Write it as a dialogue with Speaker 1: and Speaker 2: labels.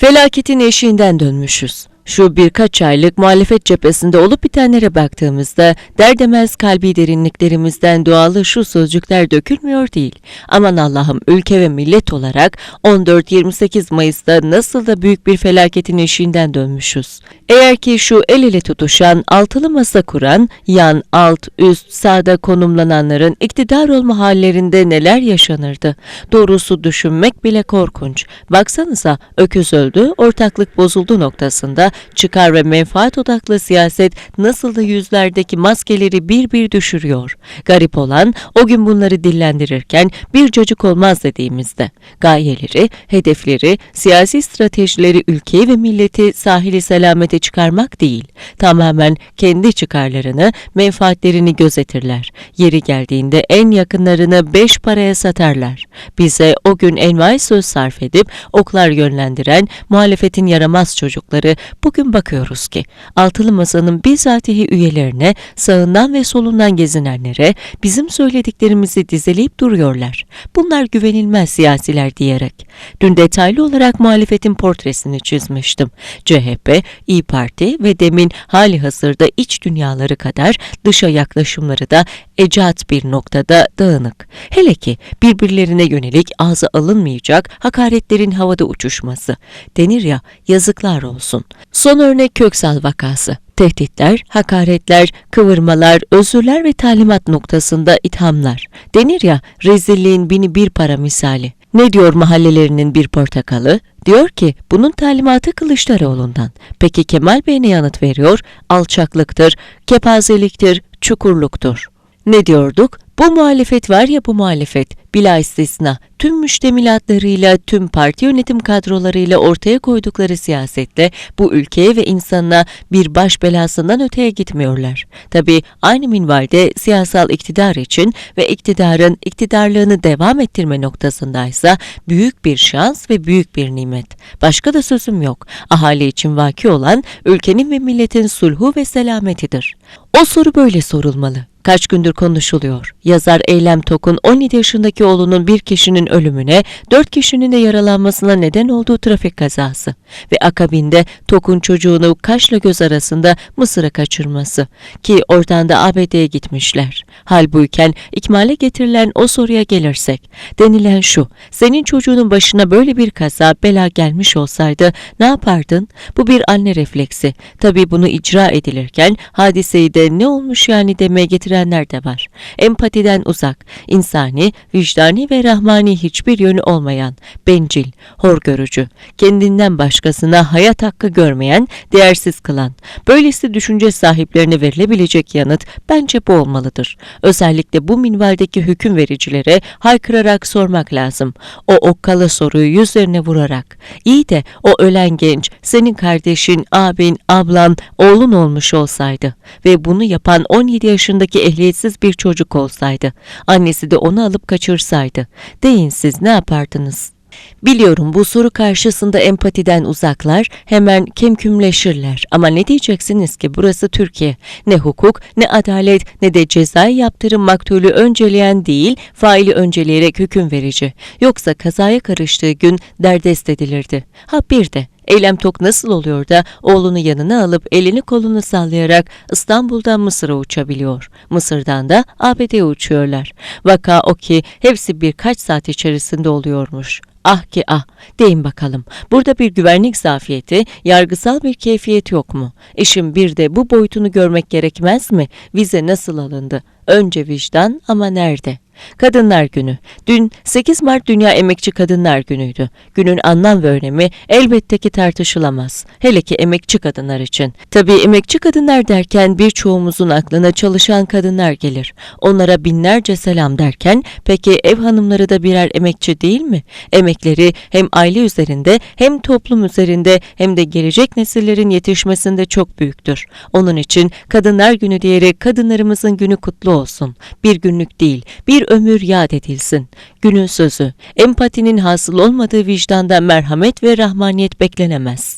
Speaker 1: Felaketin eşiğinden dönmüşüz. Şu birkaç aylık muhalefet cephesinde olup bitenlere baktığımızda derdemez kalbi derinliklerimizden doğalı şu sözcükler dökülmüyor değil. Aman Allah'ım ülke ve millet olarak 14-28 Mayıs'ta nasıl da büyük bir felaketin eşiğinden dönmüşüz. Eğer ki şu el ele tutuşan, altılı masa kuran, yan, alt, üst, sağda konumlananların iktidar olma hallerinde neler yaşanırdı? Doğrusu düşünmek bile korkunç. Baksanıza öküz öldü, ortaklık bozuldu noktasında çıkar ve menfaat odaklı siyaset nasıl da yüzlerdeki maskeleri bir bir düşürüyor. Garip olan o gün bunları dillendirirken bir cacık olmaz dediğimizde. Gayeleri, hedefleri, siyasi stratejileri ülkeyi ve milleti sahili selamete çıkarmak değil. Tamamen kendi çıkarlarını, menfaatlerini gözetirler. Yeri geldiğinde en yakınlarını beş paraya satarlar. Bize o gün envai söz sarf edip oklar yönlendiren muhalefetin yaramaz çocukları bugün bakıyoruz ki altılı masanın bizatihi üyelerine sağından ve solundan gezinenlere bizim söylediklerimizi dizeleyip duruyorlar. Bunlar güvenilmez siyasiler diyerek. Dün detaylı olarak muhalefetin portresini çizmiştim. CHP, İyi Parti ve demin hali hazırda iç dünyaları kadar dışa yaklaşımları da ecat bir noktada dağınık. Hele ki birbirlerine yönelik ağza alınmayacak hakaretlerin havada uçuşması. Denir ya yazıklar olsun. Son örnek Köksal vakası. Tehditler, hakaretler, kıvırmalar, özürler ve talimat noktasında ithamlar. Denir ya rezilliğin bini bir para misali. Ne diyor mahallelerinin bir portakalı? Diyor ki bunun talimatı Kılıçdaroğlu'ndan. Peki Kemal Bey ne yanıt veriyor? Alçaklıktır, kepazeliktir, çukurluktur. Ne diyorduk? Bu muhalefet var ya bu muhalefet, bila istisna, tüm müştemilatlarıyla, tüm parti yönetim kadrolarıyla ortaya koydukları siyasetle bu ülkeye ve insanına bir baş belasından öteye gitmiyorlar. Tabi aynı minvalde siyasal iktidar için ve iktidarın iktidarlığını devam ettirme noktasındaysa büyük bir şans ve büyük bir nimet. Başka da sözüm yok. Ahali için vaki olan ülkenin ve milletin sulhu ve selametidir. O soru böyle sorulmalı. Kaç gündür konuşuluyor. Yazar Eylem Tok'un 17 yaşındaki oğlunun bir kişinin ölümüne, 4 kişinin de yaralanmasına neden olduğu trafik kazası ve akabinde Tok'un çocuğunu kaşla göz arasında Mısır'a kaçırması ki oradan da ABD'ye gitmişler. Halbuyken ikmale getirilen o soruya gelirsek, denilen şu, senin çocuğunun başına böyle bir kaza bela gelmiş olsaydı ne yapardın? Bu bir anne refleksi. Tabii bunu icra edilirken hadiseyi de ne olmuş yani demeye getirenler de var. Empatiden uzak, insani, vicdani ve rahmani hiçbir yönü olmayan, bencil, hor görücü, kendinden başkasına hayat hakkı görmeyen, değersiz kılan. Böylesi düşünce sahiplerine verilebilecek yanıt bence bu olmalıdır. Özellikle bu minvaldeki hüküm vericilere haykırarak sormak lazım. O okkalı soruyu yüzlerine vurarak. İyi de o ölen genç, senin kardeşin, abin, ablan, oğlun olmuş olsaydı ve bunu yapan 17 yaşındaki ehliyetsiz bir çocuk olsaydı, annesi de onu alıp kaçırsaydı, deyin siz ne yapardınız? Biliyorum bu soru karşısında empatiden uzaklar, hemen kemkümleşirler. Ama ne diyeceksiniz ki burası Türkiye. Ne hukuk, ne adalet, ne de cezai yaptırım maktulü önceleyen değil, faili önceleyerek hüküm verici. Yoksa kazaya karıştığı gün derdest edilirdi. Ha bir de, Eylem Tok nasıl oluyor da oğlunu yanına alıp elini kolunu sallayarak İstanbul'dan Mısır'a uçabiliyor. Mısır'dan da ABD'ye uçuyorlar. Vaka o ki hepsi birkaç saat içerisinde oluyormuş. Ah ki ah, deyin bakalım. Burada bir güvenlik zafiyeti, yargısal bir keyfiyet yok mu? İşin bir de bu boyutunu görmek gerekmez mi? Vize nasıl alındı? Önce vicdan ama nerede? Kadınlar Günü. Dün 8 Mart Dünya Emekçi Kadınlar Günü'ydü. Günün anlam ve önemi elbette ki tartışılamaz. Hele ki emekçi kadınlar için. Tabii emekçi kadınlar derken birçoğumuzun aklına çalışan kadınlar gelir. Onlara binlerce selam derken peki ev hanımları da birer emekçi değil mi? Emekleri hem aile üzerinde hem toplum üzerinde hem de gelecek nesillerin yetişmesinde çok büyüktür. Onun için Kadınlar Günü diyerek kadınlarımızın günü kutlu olsun. Bir günlük değil, bir ömür yad edilsin. Günün sözü, empatinin hasıl olmadığı vicdanda merhamet ve rahmaniyet beklenemez.